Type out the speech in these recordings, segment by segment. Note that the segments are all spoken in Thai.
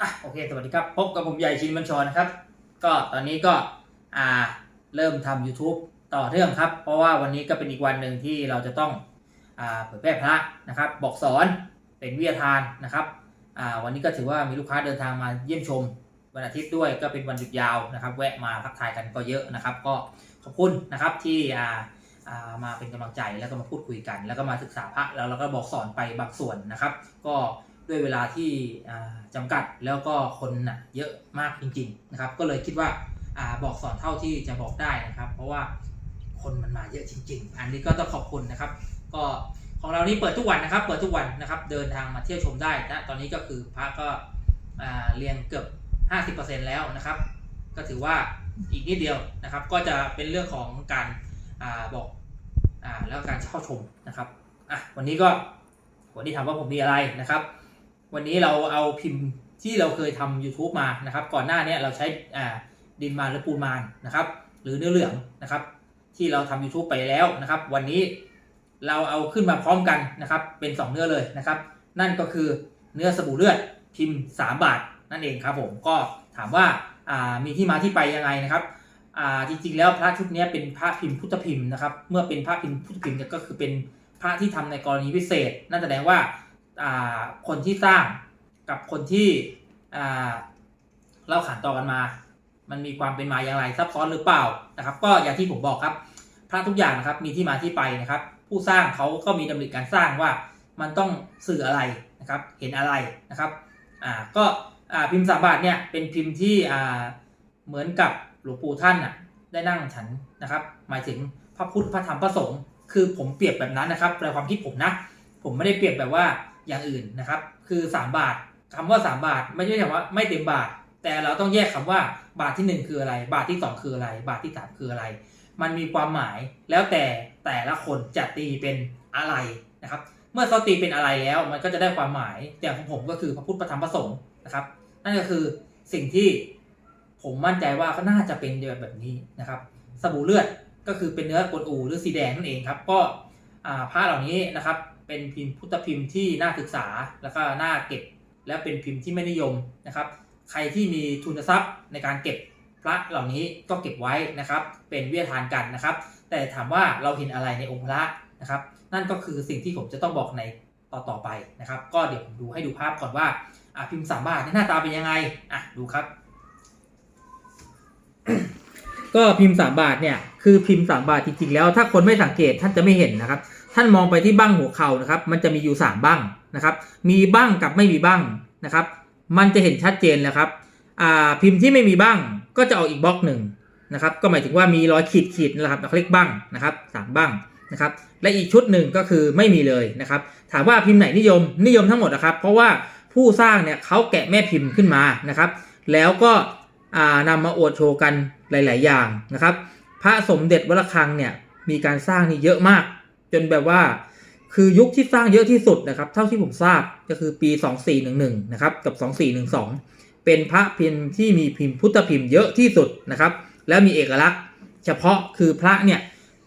อะโอเคสวัสดีครับ พบกับผมใหญ่ชินบัญชรนะครับ ก็ตอนนี้ก็อ่าเริ่มทำ YouTube ต่อเรื่องครับ เพราะว่าวันนี้ก็เป็นอีกวันหนึ่งที่เราจะต้องอ่าเผยแพร่พระนะครับ บอกสอนเป็นวิทยาทานนะครับอ่าวันนี้ก็ถือว่ามีลูกค้าเดินทางมาเยี่ยมชมวันอาทิตย์ด้วยก็เป็นวันหยุดยาวนะครับ แวะมาพักทายกันก็เยอะนะครับ ก็ขอบคุณนะครับที่อ่าอ่ามาเป็นกำลังใจแล้วก็มาพูดคุยกัน แล้วก็มาศึกษาพระแล้วเราก็บอกสอนไปบางส่วนนะครับ ก็ ด้วยเวลาที่อ่าจำกัดแล้วก็คนนะเยอะมากจริงๆนะครับ ก็เลยคิดว่าอาบอกสอนเท่าที่จะบอกได้นะครับ เพราะว่าคนมันมาเยอะจริง ๆ อันนี้ก็ต้องขอบคุณนะครับ ก็ของเรานี่เปิดทุกวันนะครับ เปิดทุกวันนะครับ เดินทางมาเที่ยวชมได้นะตอนนี้ก็คือพระก็เรียงเกือบ 50%แล้วนะครับ ก็ถือว่าอีกนิดเดียวนะครับ ก็จะเป็นเรื่องของการอาบอกอแล้วการเข้าชมนะครับอะวันนี้ก็วันนี้ถามว่าผมมีอะไรนะครับ วันนี้เราเอาพิมพ์ที่เราเคยทำ YouTube มานะครับ ก่อนหน้าเนี้เราใช้ดินมานหรือปูนมานนะครับ หรือเนื้อเหลืองนะครับ ที่เราทำ YouTube ไปแล้วนะครับ วันนี้เราเอาขึ้นมาพร้อมกันนะครับ เป็น 2 เนื้อเลยนะครับ นั่นก็คือเนื้อสบู่เลือดพิมพ์ 3 บาทนั่นเองครับผมก็ถามว่าามีที่มาที่ไปยังไงนะครับจริงๆแล้วพระชุดนี้เป็นพระพิมพ์พุทธพิมพ์นะครับ เมื่อเป็นพระพิมพ์พุทธพิมพ์ก็คือเป็นพระที่ทำในกรณีพิเศษ นั่นแสดงว่า คนที่สร้างกับคนที่เล่าขานต่อกันมา มันมีความเป็นมาอย่างไรซับซ้อนหรือเปล่านะครับ ก็อย่างที่ผมบอกครับ พระทุกอย่างนะครับมีที่มาที่ไปนะครับ ผู้สร้างเขาก็มีดำริการสร้างว่ามันต้องสื่ออะไรนะครับ เห็นอะไรนะครับอ่าก็อ่าพิมพ์สามบาทเนี่ยเป็นพิมพ์ที่อ่าเหมือนกับหลวงปู่ท่านน่ะได้นั่งฉันนะครับ หมายถึงพระพุทธพระธรรมพระสงฆ์คือผมเปรียบแบบนั้นนะครับในความคิดผมนะ ผมไม่ได้เปรียบแบบว่า อย่างอื่นนะครับ คือ 3 บาทคำว่า 3 บาท ไม่ใช่คำว่าไม่เต็มบาท แต่เราต้องแยกคำว่าบาททีหนึ่1 คืออะไร บาทที่ 2 คืออะไร บาทที่ 3 คืออะไร มันมีความหมายแล้วแต่แต่ละคนจะตีเป็นอะไรนะครับ เมื่อเขาตีเป็นอะไรแล้วมันก็จะได้ความหมายอย่างของผมก็คือพระพุทธพระธรรมพระสงฆ์นะครับ นั่นก็คือสิ่งที่ผมมั่นใจว่าก็น่าจะเป็นแบบนี้นะครับ สบู่เลือดก็คือเป็นเนื้อกวนอูหรือสีแดงนั่นเองครับ ก็ผ้าเหล่านี้นะครับ เป็นพิมพ์พุทธพิมพ์ที่น่าศึกษาแล้วก็น่าเก็บ และเป็นพิมพ์ที่ไม่นิยมนะครับ ใครที่มีทุนทรัพย์ในการเก็บพระเหล่านี้ก็เก็บไว้นะครับ เป็นวิทยาทานกันนะครับ แต่ถามว่าเราเห็นอะไรในองค์พระนะครับ นั่นก็คือสิ่งที่ผมจะต้องบอกในต่อต่อไปนะครับ ก็เดี๋ยวผมดูให้ดูภาพก่อนว่าพิมพ์สามบาทหน้าตาเป็นยังไงอะดูครับ ก็พิมพ์สามบาทเนี่ยคือพิมพ์สามบาทจริงๆแล้ว ถ้าคนไม่สังเกตท่านจะไม่เห็นนะครับ ท่านมองไปที่บั้งหัวเข่านะครับ มันจะมีอยู่ 3 บั้งนะครับ มีบั้งกับไม่มีบั้งนะครับ มันจะเห็นชัดเจนแล้วครับพิมพ์ที่ไม่มีบั้งก็จะออกอีกบล็อกหนึ่งนะครับ ก็หมายถึงว่ามีรอยขีดขีดๆนะครับเขาเรียกบั้งนะครับสามบั้งนะครับ และอีกชุดหนึ่งก็คือไม่มีเลยนะครับ ถามว่าพิมพ์ไหนนิยมนิยมทั้งหมดนะครับ เพราะว่าผู้สร้างเนี่ยเขาแกะแม่พิมพ์ขึ้นมานะครับ แล้วก็อ่านำมาอวดโชว์กันหลาย ๆ อย่างนะครับ พระสมเด็จวระฆังเนี่ยมีการสร้างนี่เยอะมาก จนแบบว่า คือยุคที่สร้างเยอะที่สุดนะครับ เท่าที่ผมทราบก็คือปี 2411นะครับกับ 2412 เป็นพระพิมพ์ที่มีพิมพ์พุทธพิมพ์เยอะที่สุดนะครับ แล้วมีเอกลักษณ์ เฉพาะคือพระเนี่ย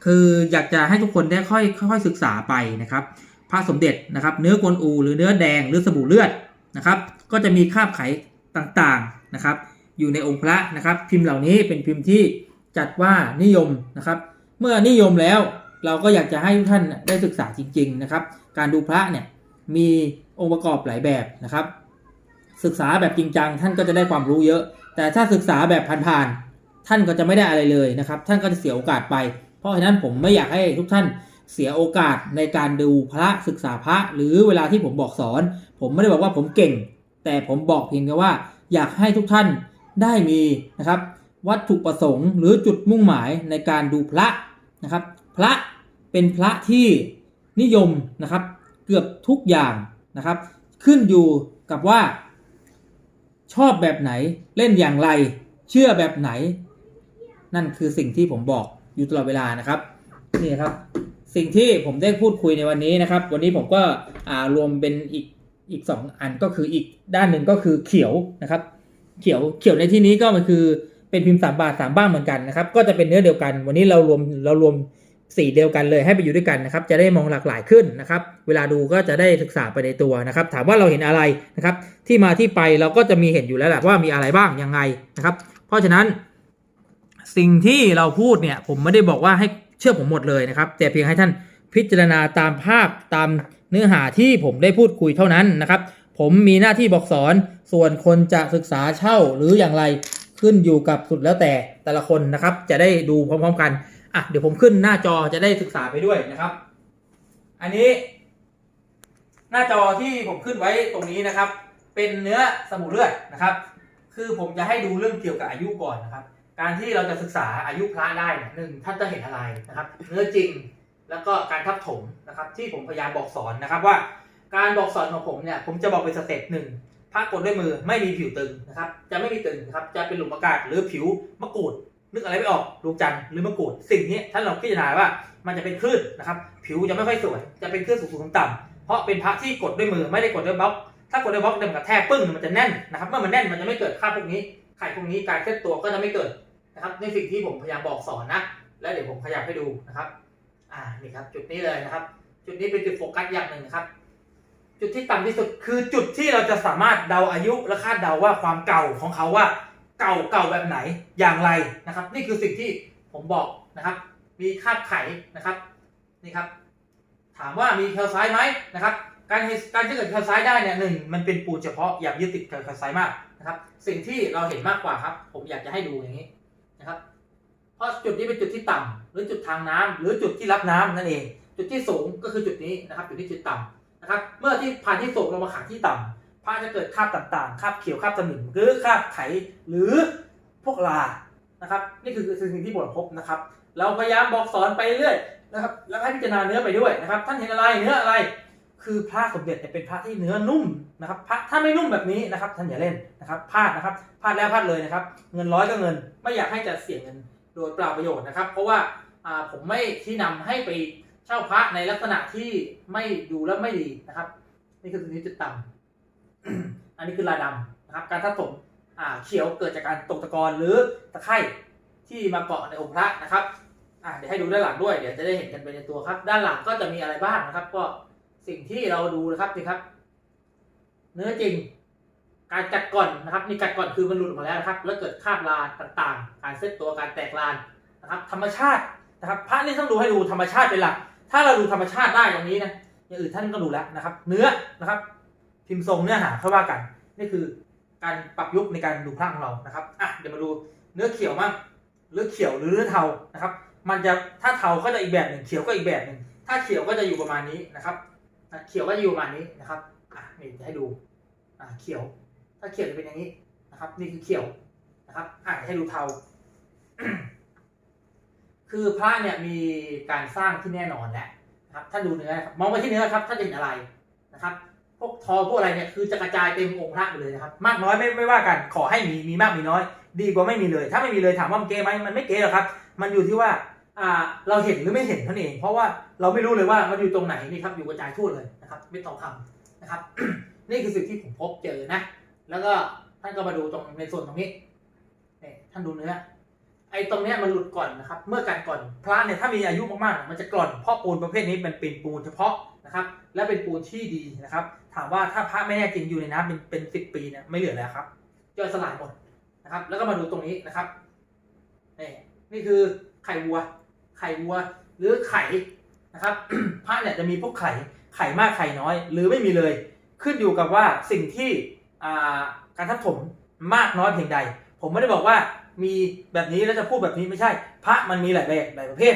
คืออยากจะให้ทุกคนได้ค่อยค่อยศึกษาไปนะครับ พระสมเด็จนะครับ เนื้อกวนอู หรือเนื้อแดงหรือสบู่เลือดนะครับ ก็จะมีคาบไขต่างๆนะครับ อยู่ในองค์พระนะครับ พิมพ์เหล่านี้เป็นพิมพ์ที่จัดว่านิยมนะครับ เมื่อนิยมแล้ว เราก็อยากจะให้ทุกท่านได้ศึกษาจริง ๆ นะครับ การดูพระเนี่ยมีองค์ประกอบหลายแบบนะครับ ศึกษาแบบจริงจังท่านก็จะได้ความรู้เยอะ แต่ถ้าศึกษาแบบผ่านๆท่านก็จะไม่ได้อะไรเลยนะครับ ท่านก็จะเสียโอกาสไป เพราะฉะนั้นผมไม่อยากให้ทุกท่านเสียโอกาสในการดูพระศึกษาพระ หรือเวลาที่ผมบอกสอน ผมไม่ได้บอกว่าผมเก่ง แต่ผมบอกเพียงแค่ว่า อยากให้ทุกท่านได้มีนะครับ วัตถุประสงค์ หรือจุดมุ่งหมายในการดูพระนะครับ พระเป็นพระที่นิยมนะครับเกือบทุกอย่างนะครับ ขึ้นอยู่กับว่า ชอบแบบไหนเล่นอย่างไร เชื่อแบบไหน นั่นคือสิ่งที่ผมบอกอยู่ตลอดเวลานะครับนี่ครับ สิ่งที่ผมได้พูดคุยในวันนี้นะครับ วันนี้ผมก็รวมเป็นอีกอีกสองอันก็คืออีกด้านหนึ่งก็คือเขียวนะครับ เขียวเขียวในที่นี้ก็มันคือเป็นพิมพ์สามบาทสามบ้างเหมือนกันนะครับ ก็จะเป็นเนื้อเดียวกัน วันนี้เรารวมเรารวม สีเดียวกันเลยให้ไปอยู่ด้วยกันนะครับจะได้มองหลากหลายขึ้นนะครับเวลาดูก็จะได้ศึกษาไปในตัวนะครับถามว่าเราเห็นอะไรนะครับที่มาที่ไปเราก็จะมีเห็นอยู่แล้วแหละว่ามีอะไรบ้างยังไงนะครับเพราะฉะนั้น สิ่งที่เราพูดเนี่ยผมไม่ได้บอกว่าให้เชื่อผมหมดเลยนะครับแต่เพียงให้ท่านพิจารณาตามภาพตามเนื้อหาที่ผมได้พูดคุยเท่านั้นนะครับผมมีหน้าที่บอกสอนส่วนคนจะศึกษาเช่าหรืออย่างไรขึ้นอยู่กับสุดแล้วแต่แต่ละคนนะครับจะได้ดูพร้อม ๆ กัน อะเดี๋ยวผมขึ้นหน้าจอจะได้ศึกษาไปด้วยนะครับ อันนี้ หน้าจอที่ผมขึ้นไว้ตรงนี้นะครับ เป็นเนื้อสมุนเลือดนะครับ คือผมจะให้ดูเรื่องเกี่ยวกับอายุก่อนนะครับ การที่เราจะศึกษาอายุพระได้เนี่ยหนึ่งท่านจะเห็นอะไรนะครับ เนื้อจริงแล้วก็การทับถมนะครับ ที่ผมพยายามบอกสอนนะครับว่า การบอกสอนของผมเนี่ยผมจะบอกเป็นสเต็ปหนึ่งพระกดด้วยมือไม่มีผิวตึงนะครับ จะไม่มีตึงนะครับ จะเป็นหลุมอากาศหรือผิวมะกรูด นึกอะไรไม่ออกดวงจันทร์หรือมะกรูด สิ่งนี้ท่านลองพิจารณาว่ามันจะเป็นคลื่นนะครับ ผิวจะไม่ค่อยสวย จะเป็นคลื่นสูงๆต่ำๆเพราะเป็นพระที่กดด้วยมือไม่ได้กดด้วยบล็อก ถ้ากดด้วยบล็อกเดิมกระแทกปึ้งมันจะแน่นนะครับ เมื่อมันแน่นมันจะไม่เกิดค่าบพวกนี้ไข่พวกนี้การเคลื่อนตัวก็จะไม่เกิดนะครับในสิ่งที่ผมพยายามบอกสอนนะ แล้วเดี๋ยวผมขยับให้ดูนะครับ อ่านี่ครับ จุดนี้เลยนะครับ จุดนี้เป็นจุดโฟกัสอย่างหนึ่งนะครับ จุดที่ต่ำที่สุดคือจุดที่เราจะสามารถเดาอายุและคาดเดาว่าความเก่าของเขาว่า เก่าเก่าแบบไหนอย่างไรนะครับ นี่คือสิ่งที่ผมบอกนะครับ มีคาดไขนะครับนี่ครับ ถามว่ามีแคลไซด์ไหมนะครับ การการที่เกิดแคลไซด์ได้เนี่ยหนึ่งมันเป็นปูนเฉพาะอย่ายึดติดกับแคลไซด์มากนะครับ สิ่งที่เราเห็นมากกว่าครับ ผมอยากจะให้ดูอย่างนี้นะครับ เพราะจุดนี้เป็นจุดที่ต่ำหรือจุดทางน้ำหรือจุดที่รับน้ำนั่นเอง จุดที่สูงก็คือจุดนี้นะครับจุดที่จุดต่ำนะครับ เมื่อที่ผ่านที่สูงลงมาขังที่ต่ำ พระจะเกิดคราบต่างๆคราบเขียวคราบสนิมหรือคราบไขหรือพวกลานะครับ นี่คือสิ่งที่ผมพบนะครับ เราพยายามบอกสอนไปเรื่อยนะครับ แล้วให้พิจารณาเนื้อไปด้วยนะครับ ท่านเห็นอะไรเนื้ออะไร คือพระสมเด็จเนี่ยเป็นพระที่เนื้อนุ่มนะครับพระถ้าไม่นุ่มแบบนี้นะครับท่านอย่าเล่นนะครับพลาดนะครับพลาดแล้วพลาดเลยนะครับ เงินร้อยก็เงิน ไม่อยากให้จะเสียเงินโดยเปล่าประโยชน์นะครับ เพราะว่าอ่าผมไม่ที่นำให้ไปเช่าพระในลักษณะที่ไม่ดูแล้วไม่ดีนะครับ นี่คือสิ่งที่จุดต่ำ อันนี้คือลาดำนะครับ การทับถมอ่าเขียวเกิดจากการตกตะกอนหรือตะไคร่ที่มาเกาะในองค์พระนะครับอ่าเดี๋ยวให้ดูด้านหลังด้วย เดี๋ยวจะได้เห็นกันไปในตัวครับ ด้านหลังก็จะมีอะไรบ้างนะครับ ก็สิ่งที่เราดูนะครับนี่ครับ เนื้อจริง การกัดก่อนนะครับนี่กัดก่อนคือมันหลุดออกมาแล้วนะครับ แล้วเกิดคาบลานต่างๆ การเซตตัวการแตกลานนะครับ ธรรมชาตินะครับพระนี่ต้องดูให้ดูธรรมชาติเป็นหลัก ถ้าเราดูธรรมชาติได้ตรงนี้นะอย่างอื่นท่านก็ดูแล้วนะครับ เนื้อนะครับ พิมพ์ทรงเนื้อหาเข้าว่ากัน นี่คือการปรับยุคในการดูพระของเรานะครับอะเดี๋ยวมาดูเนื้อเขียวมั่งเนื้อเขียวหรือเนื้อเทานะครับ มันจะถ้าเทาก็จะอีกแบบหนึ่งเขียวก็อีกแบบหนึ่งถ้าเขียวก็จะอยู่ประมาณนี้นะครับอะเขียวก็จะอยู่ประมาณนี้นะครับอะนี่จะให้ดูอะเขียว ถ้าเขียวจะเป็นอย่างนี้นะครับ นี่คือเขียวนะครับอะให้ดูเทาคือพระเนี่ยมีการสร้างที่แน่นอนแล้วนะครับ ถ้าดูเนื้อครับมองไปที่เนื้อครับ ถ้าจะเห็นอะไรนะครับ พวกทอพวกอะไรเนี่ยคือจะกระจายเต็มองค์พระไปเลยนะครับ มากน้อยไม่ไม่ว่ากันขอให้มีมีมากมีน้อย ดีกว่าไม่มีเลย ถ้าไม่มีเลยถามว่ามันเก๋ไหมมันไม่เก๋หรอกครับ มันอยู่ที่ว่าอ่าเราเห็นหรือไม่เห็นเท่านั้นเอง เพราะว่าเราไม่รู้เลยว่ามันอยู่ตรงไหนนี่ครับอยู่กระจายทั่วเลยนะครับไม่ต้องทำนะครับ นี่คือสิ่งที่ผมพบเจอนะ แล้วก็ท่านก็มาดูตรงในส่วนตรงนี้นี่ท่านดูเนื้อ ไอ้ตรงเนี้ยมันหลุดก่อนนะครับ เมื่อการก่อนพระเนี่ยถ้ามีอายุมากๆ มันจะกร่อนเพราะปูนประเภทนี้มันเป็นปูนเฉพาะนะครับ และเป็นปูนที่ดีนะครับ ถามว่าถ้าพระไม่แน่จริงอยู่ในน้ำเป็นเป็นสิบปีเนี่ยไม่เหลือแล้วครับย่อยสลายหมดนะครับ แล้วก็มาดูตรงนี้นะครับนี่นี่คือไข่วัว ไข่วัวหรือไข่นะครับพระเนี่ยจะมีพวกไข่ไข่มากไข่น้อย หรือไม่มีเลย ขึ้นอยู่กับว่าสิ่งที่การทับถมมากน้อยเพียงใด ผมไม่ได้บอกว่ามีแบบนี้แล้วจะพูดแบบนี้ไม่ใช่ พระมันมีหลายแบบหลายประเภท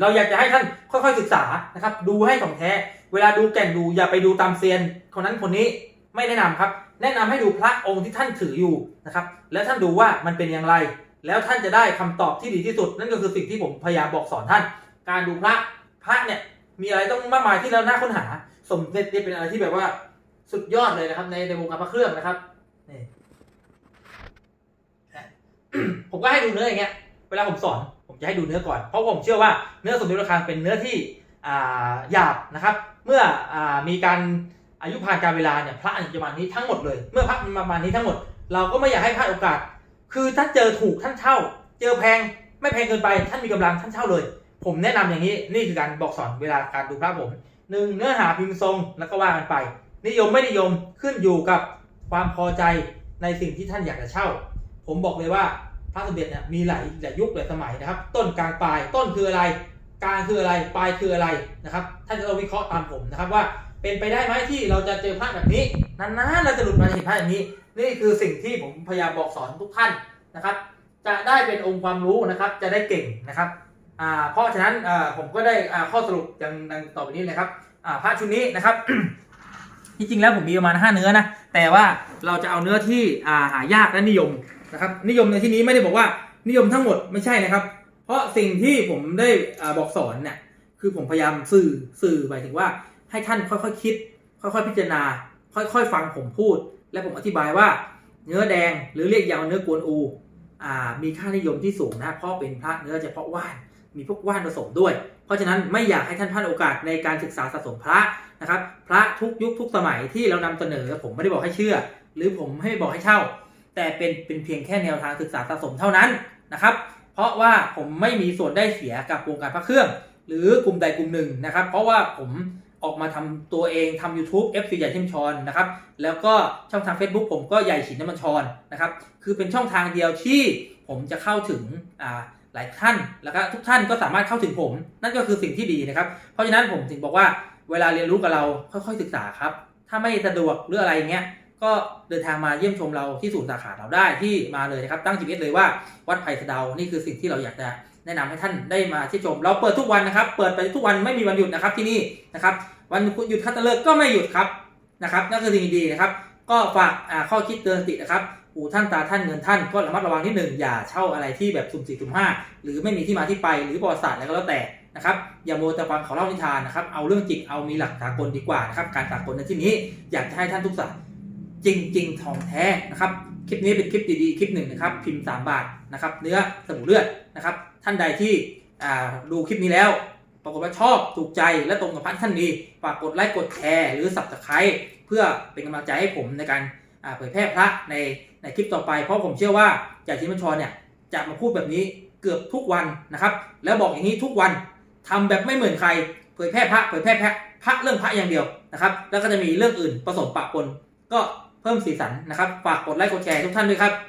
เราอยากจะให้ท่านค่อยๆศึกษานะครับ ดูให้ของแท้ เวลาดูแก่นดูอย่าไปดูตามเซียนคนนั้นคนนี้ไม่แนะนำครับ แนะนำให้ดูพระองค์ที่ท่านถืออยู่นะครับ แล้วท่านดูว่ามันเป็นอย่างไร แล้วท่านจะได้คำตอบที่ดีที่สุด นั่นก็คือสิ่งที่ผมพยายามบอกสอนท่าน การดูพระพระเนี่ยมีอะไรต้องมากมายที่เราหน่าค้นหา สมเด็จเนี่ยเป็นอะไรที่แบบว่าสุดยอดเลยนะครับในในวงการพระเครื่องนะครับนี่ ผมก็ให้ดูเนื้ออย่างเงี้ย เวลาผมสอนผมจะให้ดูเนื้อก่อน เพราะผมเชื่อว่าเนื้อสมด็จพระคลังเป็นเนื้อที่หยาบนะครับ เมื่ออมีการอายุผ่านการเวลาเนี่ยพระจะประมาณนี้ทั้งหมดเลย เมื่อพระมันประมาณนี้ทั้งหมด เราก็ไม่อยากให้พลาดโอกาส คือถ้าเจอถูกท่านเช่า เจอแพงไม่แพงเกินไปท่านมีกำลังท่านเช่าเลย ผมแนะนำอย่างนี้นี่คือการบอกสอนเวลาการดูพระผมหนึ่งเนื้อหาพิมพ์ทรงแล้วก็ว่ากันไป นิยมไม่นิยมขึ้นอยู่กับความพอใจในสิ่งที่ท่านอยากจะเช่า ผมบอกเลยว่า ระสมเด็จเนี่ยมีหลายหลายยุคหลายสมัยนะครับ ต้นกลางปลายต้นคืออะไรกลางคืออะไรปลายคืออะไรนะครับท่านจะต้องวิเคราะห์ตามผมนะครับว่าเป็นไปได้ไหมที่เราจะเจอพระแบบนี้นานๆเราจะหลุดมาเห็นพระแบบนี้ นี่คือสิ่งที่ผมพยายามบอกสอนทุกท่านนะครับ จะได้เป็นองค์ความรู้นะครับ จะได้เก่งนะครับอ่าเพราะฉะนั้นอ่าผมก็ได้อ่าข้อสรุปอย่างดังต่อไปนี้เลยครับอ่าพระชุดนี้นะครับจริงๆแล้วผมมีประมาณ 5 เนื้อนะแต่ว่าเราจะเอาเนื้อที่อ่าหายากและนิยม นะครับนิยมในที่นี้ไม่ได้บอกว่านิยมทั้งหมดไม่ใช่นะครับ เพราะสิ่งที่ผมได้อบอกสอนเนี่ยคือผมพยายามสื่อสื่อหมายถึงว่า ให้ท่านค่อยๆคิด ค่อยๆพิจารณา ค่อยๆฟังผมพูด และผมอธิบายว่า เนื้อแดงหรือเรียกยาวเนื้อกวนอูอ่ามีค่านิยมที่สูงนะเพราะเป็นพระเนื้อเฉพาะว่านมีพวกว่านผสมด้วย เพราะฉะนั้นไม่อยากให้ท่านพลาดโอกาสในการศึกษาสะสมพระนะครับ พระทุกยุคทุกสมัยที่เรานำเสนอผมไม่ได้บอกให้เชื่อ หรือผมไม่บอกให้เช่า แต่เป็นเป็นเพียงแค่แนวทางศึกษาสะสมเท่านั้นนะครับ เพราะว่าผมไม่มีส่วนได้เสียกับวงการพระเครื่อง หรือกลุ่มใดกลุ่มหนึ่งนะครับ เพราะว่าผมออกมาทำตัวเองทำ YouTube FC ใหญ่ชิมชอนนะครับ แล้วก็ช่องทาง Facebook ผมก็ใหญ่ฉินน้ำมันชอนนะครับ คือเป็นช่องทางเดียวที่ผมจะเข้าถึงอ่าหลายท่าน แล้วก็ทุกท่านก็สามารถเข้าถึงผม นั่นก็คือสิ่งที่ดีนะครับ เพราะฉะนั้นผมถึงบอกว่าเวลาเรียนรู้กับเราค่อยๆศึกษาครับ ถ้าไม่สะดวกหรืออะไรเงี้ย ก็เดินทางมาเยี่ยมชมเราที่ศูนย์สาขาเราได้ที่มาเลยนะครับตั้ง GPS เลยว่าวัดไผ่สะเดานี่คือสิ่งที่เราอยากจะแนะนำให้ท่านได้มาที่ชม เราเปิดทุกวันนะครับ เปิดไปทุกวันไม่มีวันหยุดนะครับที่นี่นะครับ วันหยุดคัตฤกษ์ก็ไม่หยุดครับนะครับนั่นคือสิ่งดีนะครับ ก็ฝากข้อคิดเตือนสตินะครับหูท่านตาท่านเงินท่านก็ระมัดระวังนิดหนึ่งอย่าเช่าอะไรที่แบบสุ่มสี่สุ่มห้าหรือไม่มีที่มาที่ไปหรือประวัติศาสตร์อะไรก็แล้วแต่นะครับอย่าโมวแต่ฟังเขาเล่านิทานนะครับเอาเรื่องจริงเอามีหลักสากลดีกว่านะครับการสากลในที่นี้อยากจะให้ท่านทุกสัตว์ จริงจริงๆทองแท้นะครับ คลิปนี้เป็นคลิปดีๆ คลิปหนึ่งนะครับ พิมพ์ 3 บาทนะครับ เนื้อสบู่เลือดนะครับ ท่านใดที่อ่าดูคลิปนี้แล้ว ปรากฏว่าชอบถูกใจและตรงกับพันท่านดีฝากกดไลค์กดแชร์หรือสับตะไคร้เพื่อเป็นกำลังใจให้ผมในการอ่าเผยแพร่พระในในคลิปต่อไป เพราะผมเชื่อว่าจ่าชินบัญชรเนี่ยจะมาพูดแบบนี้เกือบทุกวันนะครับ แล้วบอกอย่างนี้ทุกวันทำแบบไม่เหมือนใครเผยแพร่พระเผยแพร่พระพระเรื่องพระอย่างเดียวนะครับ แล้วก็จะมีเรื่องอื่นผสมปะปนก็ เพิ่มสีสันนะครับ ฝากกดไลค์กดแชร์ทุกท่านด้วยครับ